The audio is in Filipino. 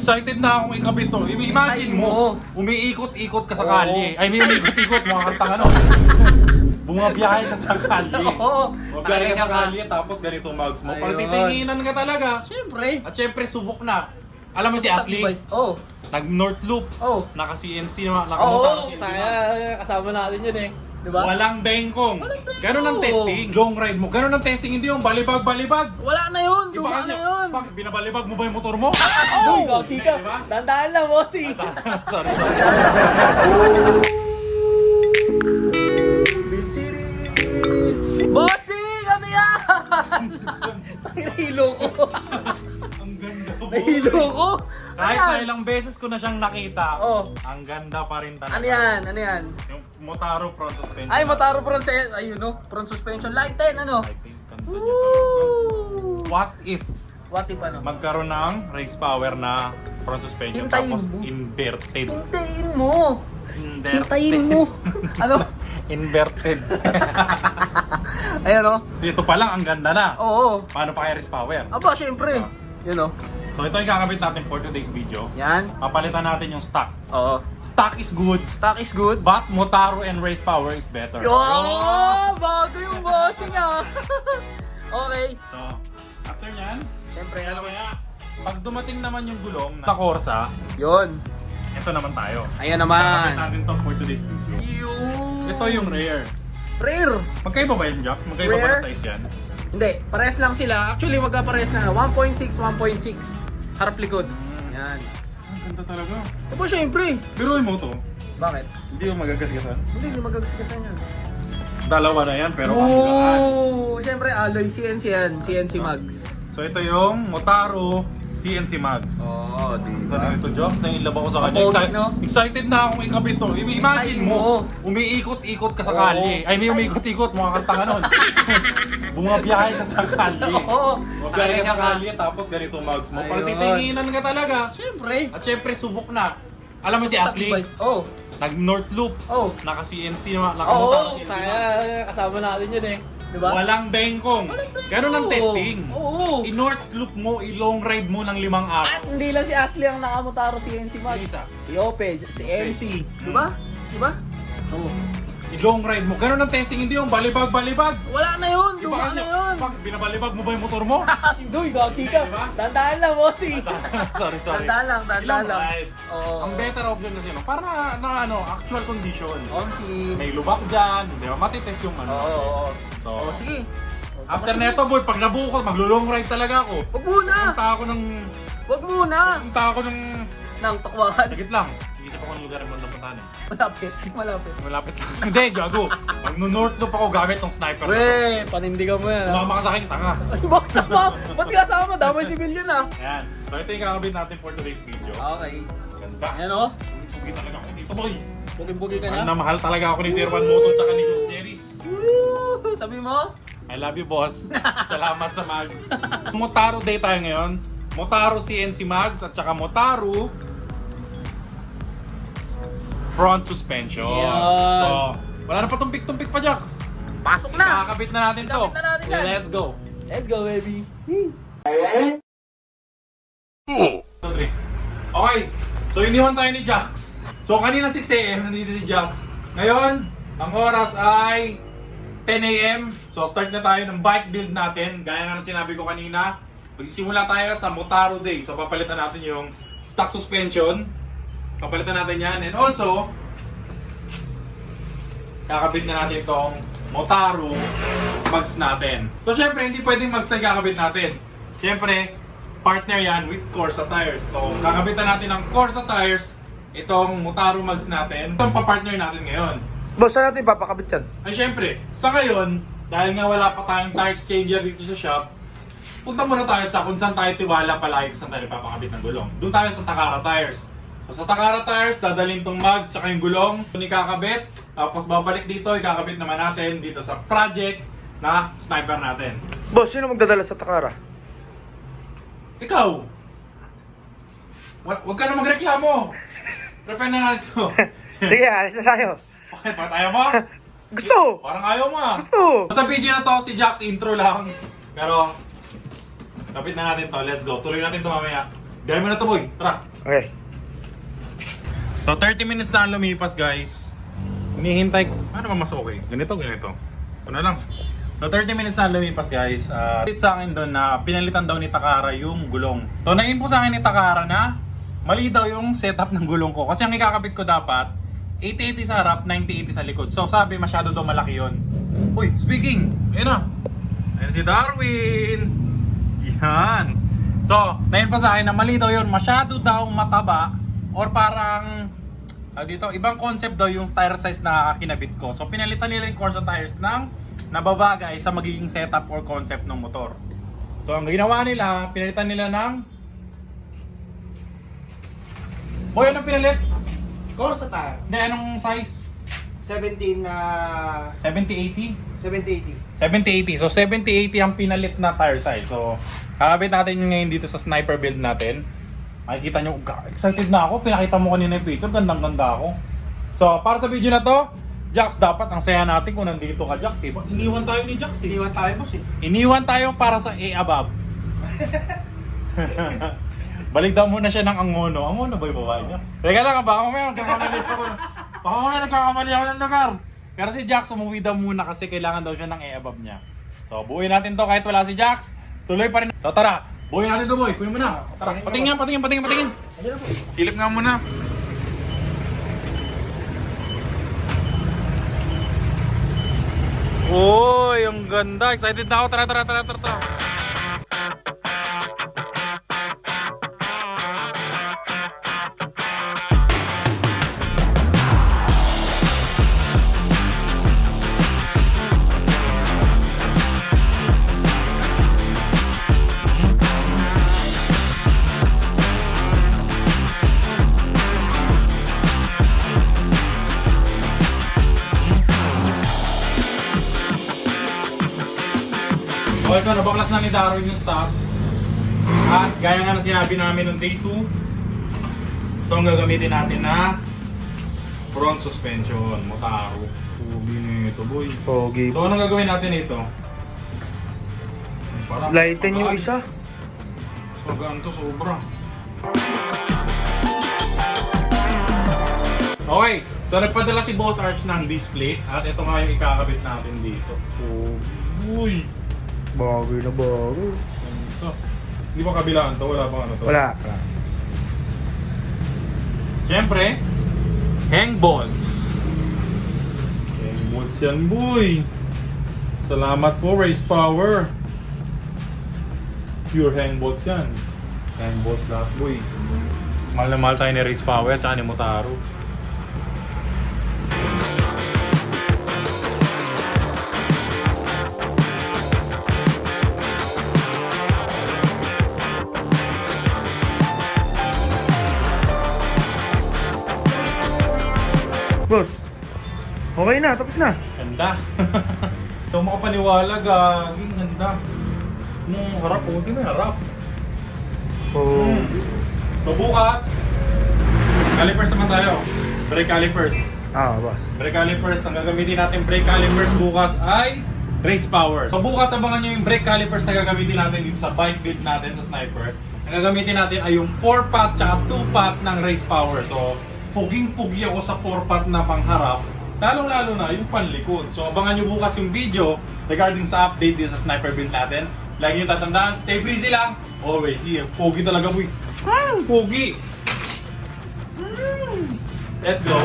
Excited na akong ikabit to. I- Imagine mo, umiikot-ikot ka sa Oo. kalye. I mean, umiikot-ikot, mga kantang ano. Bumabiyahe ka sa kalye. Oo. Bumabiyahe ka sa Talaga. kalye, tapos ganito mugs mo. Ayun. titinginan ka talaga. Siyempre. At syempre, subok na. Alam mo si Ashley, Oo. nag-North Loop. Oo. Naka-CNC naman. Oo. CNC naman. Kaya kasama natin yun eh. Diba? Walang bengkong. Walang bengkong. Ganun ang testing. Long ride mo. Ganun ang testing. Hindi yung balibag-balibag. Wala na yun. Iba Luma kasi, na yun. bakit binabalibag mo ba yung motor mo? Uy, gagi ka. Diba? Dandaan lang, bossy. sorry, sorry. beses ko na siyang nakita, Oh. ang ganda pa rin talaga. Ano yan? Ano yan? Yung Motaro front suspension. Ay, Motaro front sa ayun no, front suspension light 10 ano? I think, ganda niya talaga. Woo! What if What if ano? magkaroon ng race power na front suspension Hintayin tapos mo. inverted? Hintayin mo. Inverted. Hintayin mo. ano? Inverted. Ayun no. Dito pa lang, ang ganda na. Oo. Paano pa kaya race power? Aba, syempre. Yun no. So ito yung kakabit natin for today's video. Yan. Papalitan natin yung stock. Oo. Stock is good, Stock is good. but Motaro and race power is better. Yo! Bago yung bossing ah. okay. So, after nyan, Siyempre, ano ano kaya, pag dumating naman yung gulong na Corsa, Yun. ito naman tayo. Ayan Kakabit naman. natin to for today's video. Yun. Ito yung rear. Rare. Magkaiba ba yung jacks? Magkaiba ba Rear? na size yan? Hindi, parehas lang sila. Actually, magkaparehas na. 1.6, 1.6. Harap likod. Yan. Ang ganda talaga. Ito syempre. Pero mo to, Bakit? hindi yung magagasgasan. Hindi, hindi magagasigasan yan. Dalawa na yan, pero. Oo! Syempre, alloy. CNC yan. CNC mags. So ito yung Motaro CNC Mags. Oo, oh, Ganda na ito, Jobs. Nahilab ako sa kanya. Pogi, Exci- no? Excited na akong ikabit to. I- Imagine mo, umiikot-ikot ka sa Oo. kalye. I mean, umiikot-ikot, mga kantang nun. Bumabiyahe ka sa kalye. Oo. Bumabiyahe ka sa Talaga. kalye, tapos ganito mugs mo. Pag Ayun. titinginan ka talaga. Syempre. At syempre, subok na. Alam mo si Ashley, Oo. nag-North Loop. Oo. Naka-CNC naman. Oo. Nakamotor CNC naman. Kaya kasama natin yun eh. Diba? Walang bengkong. Ganun ang testing. Oo. I-North Loop mo, i-long ride mo ng limang At araw. hindi lang si Ashley ang nakamotaro si NC Max. Isa? Si Ope, si MC. Diba? Diba? Oo. I-long ride mo. Ganun ang testing. Hindi yung balibag-balibag. Wala na yun! Iba Luma kasi, na yun! pag binabalibag mo ba yung motor mo? Hindi, gagi ka. Diba? Dandaan lang, bossy. sorry, sorry. Dandaan lang, dandaan I-long lang. ride. Oo. Ang better option kasi no, para na ano, actual condition. On si... May lubak dyan, di ba? Matitest yung ano. Oo, oo, oo. So, Oo, sige. after Sige. neto boy, pag nabukol, maglo-long ride talaga ako. Wag muna! Punta ako ng... Wag muna! Punta ako ng... Nang takwahan. Sagit lang. Hindi pa ako ng lugar mo napuntahan eh. Malapit, malapit. Malapit lang. Hindi, gago. Mag-north loop ako gamit ng sniper. na to. Weh, panindigan mo yan. ah. Sumama ka sa akin, tanga. Ay, bakit sama? Ba't ka sama? Damay civilian ah. Ayan. So ito yung kakabit natin for today's video. Okay. Ganda. Ayan o. Pugi talaga ako dito, boy. Bugi-bugi ka Mahal na. na mahal talaga ako ni Sir Juan Moto tsaka ni Jos Jerry. Woo! Sabi mo? I love you, boss. Salamat sa Mags. Motaro Day tayo ngayon. Motaro CNC Mags at saka Motaro front suspension. Yan. So, wala na pa tumpik-tumpik pa, Jax. Pasok na! Kakabit na natin to. Kakabit na natin yan. Let's go. Let's go, baby. Two, three. Okay, so iniwan tayo ni Jax. So kanina 6 a.m. nandito si Jax. Ngayon, ang oras ay 10 a.m. So start na tayo ng bike build natin. Gaya nga ng sinabi ko kanina, magsisimula tayo sa Motaro Day. So papalitan natin yung stock suspension. Papalitan natin yan. And also, kakabit na natin itong Motaro mags natin. So syempre, hindi pwedeng mags na kakabit natin. Syempre, partner yan with Corsa tires. So kakabitan natin ng Corsa tires itong Motaro mags natin. Itong pa-partner natin ngayon. Boss, saan natin papakabit yan? Ay syempre, sa ngayon, dahil nga wala pa tayong tire exchanger dito sa shop, punta muna tayo sa kung saan tayo tiwala palagi kung saan tayo papakabit ng gulong. Doon tayo sa Takara Tires. So sa Takara Tires, dadalhin tong mags tsaka yung gulong. Doon ikakabit. Tapos babalik dito, ikakabit naman natin dito sa project na sniper natin. Boss, sino magdadala sa Takara? Ikaw! Wag, wag ka na magreklamo! Prepare na natin ito. Sige, alis na tayo. Okay, pa tayo mo? Gusto! Parang ayaw mo ah. Gusto! Sa video na to, si Jax intro lang. Pero, kapit na natin to. Let's go. Tuloy natin to mamaya. Gaya mo na to, boy. Tara. Okay. So 30 minutes na lumipas guys. Hinihintay ko. Ano ba mas okay? Ganito, ganito. Ito na lang. So 30 minutes na lumipas guys. Uh, sa akin doon na pinalitan daw ni Takara yung gulong. So na-info sa akin ni Takara na mali daw yung setup ng gulong ko. Kasi ang ikakabit ko dapat 80-80 sa harap, 90-80 sa likod. So sabi masyado daw malaki yon. Uy, speaking! Ayun na! Ayun si Darwin! Yan! So, na-info sa akin na mali daw yun. Masyado daw mataba or parang ah, dito, ibang concept daw yung tire size na kinabit ko. So pinalitan nila yung Corsa tires ng nababagay sa magiging setup or concept ng motor. So ang ginawa nila, pinalitan nila ng Boy, anong pinalit? Corsa tire. Hindi, anong size? 17 na 70-80? 7080. 70-80. So 70-80 ang pinalit na tire size. So kakabit natin yun ngayon dito sa sniper build natin. Makikita nyo, "Ga- excited na ako. Pinakita mo kanina yung picture. Gandang ganda ako. So para sa video na to, Jax, dapat ang saya natin kung nandito ka, Jax. Eh. Iniwan tayo ni Jax eh. Iniwan tayo boss eh. Iniwan tayo para sa A above. Balik daw muna siya ng Angono. Angono ba yung babae niya? Teka lang, baka mamaya nagkakamali ako. Baka mamaya nagkakamali ako ng lugar. Pero si Jax umuwi daw muna kasi kailangan daw siya ng A above niya. So, buuin natin to kahit wala si Jax. Tuloy pa rin. So, tara. Buuin natin to, boy. Kunin mo na. Tara, patingin, patingin, patingin, patingin. Silip nga muna. Uy, ang ganda. Excited na ako. Tara, tara, tara, tara, tara. Nabaklas na ni Darwin yung stock. At gaya nga na sinabi namin nung day 2, ito ang gagamitin natin na front suspension, Motaro. Pugi nito, boy. Pogi. So anong gagawin natin ito? Lighten yung isa. Mas magaan to, sobra. Okay, so nagpadala si Boss Arch ng display at ito nga yung ikakabit natin dito. Uy! Bagay na bagay. Ito. Hindi ba kabilaan to? Wala bang ano to? Wala. Wala. Siyempre, hang bolts. Hang bolts yan, boy. Salamat po, Race Power. Pure hang bolts yan. Hang bolts lahat, boy. Mahal na mahal tayo ni Race Power at ni Motaro. Okay na, tapos na. Ganda. Ito makapaniwala, gaging ganda. Nung harap, huwag mo yung harap. Oh. So bukas, calipers naman tayo. Brake calipers. Ah, boss. Brake calipers, ang gagamitin natin brake calipers bukas ay race power. So bukas abangan nyo yung brake calipers na gagamitin natin dito sa bike build natin sa sniper. Ang gagamitin natin ay yung 4-pot tsaka 2-pot ng race power. So puging-pugi ako sa 4-pot na pangharap. Lalong-lalo na yung panlikod. So abangan nyo bukas yung video regarding sa update dito sa sniper build natin. Lagi nyo tatandaan, stay breezy lang. Always here. Pogi talaga, boy. Ah, pogi. Mm. Let's go.